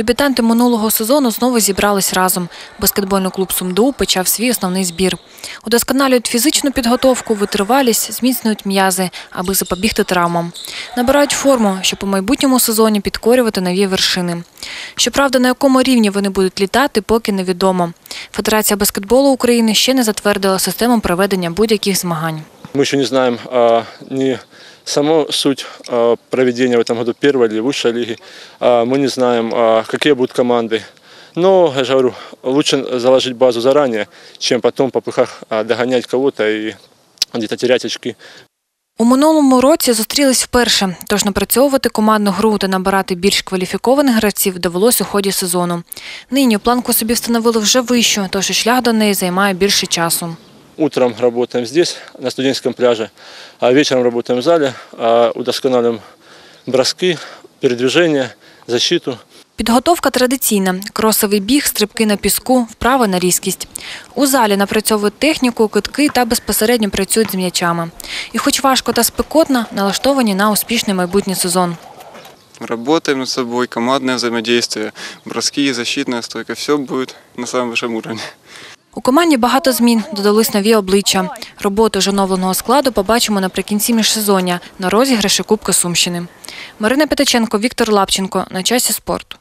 Дебютанти минулого сезону знову зібрались разом. Баскетбольний клуб Сумду почав свій основний збір. Удосконалюють фізичну підготовку, витривалість, зміцнюють м'язи, аби запобігти травмам. Набирають форму, щоб у майбутньому сезоні підкорювати нові вершини. Щоправда, на якому рівні вони будуть літати, поки невідомо. Федерація баскетболу України ще не затвердила систему проведення будь-яких змагань. Мы еще не знаем а, ни саму суть а, проведения в этом году первой или высшей лиги. А, мы не знаем, а, какие будут команды. Но, я же говорю, лучше заложить базу заранее, чем потом по пыхах а, догонять кого-то и где-то терять очки. У минулому році зустрілись вперше, тож напрацьовувати командну гру та набирати більш кваліфікованих гравців довелось у ході сезону. Нині планку собі встановили вже вищу, тож і шлях до неї займає більше часу. Утром работаем здесь, на студенческом пляже, а вечером работаем в зале, а, удосконаливаем броски, передвижение, защиту. Підготовка традиційна: кросовий біг, стрибки на піску, вправи на різкість. У залі напрацьовують техніку, китки та безпосередньо працюють з м'ячами. І хоч важко та спекотно, налаштовані на успішний майбутній сезон. Работаем над собой, командное взаимодействие, броски, защитная стойка, все будет на самом высшем уровне. У команді багато змін, додались нові обличчя. Роботу ж оновленого складу побачимо наприкінці міжсезоння на розіграші Кубка Сумщини. Марина Петаченко, Віктор Лапченко. На часі спорту.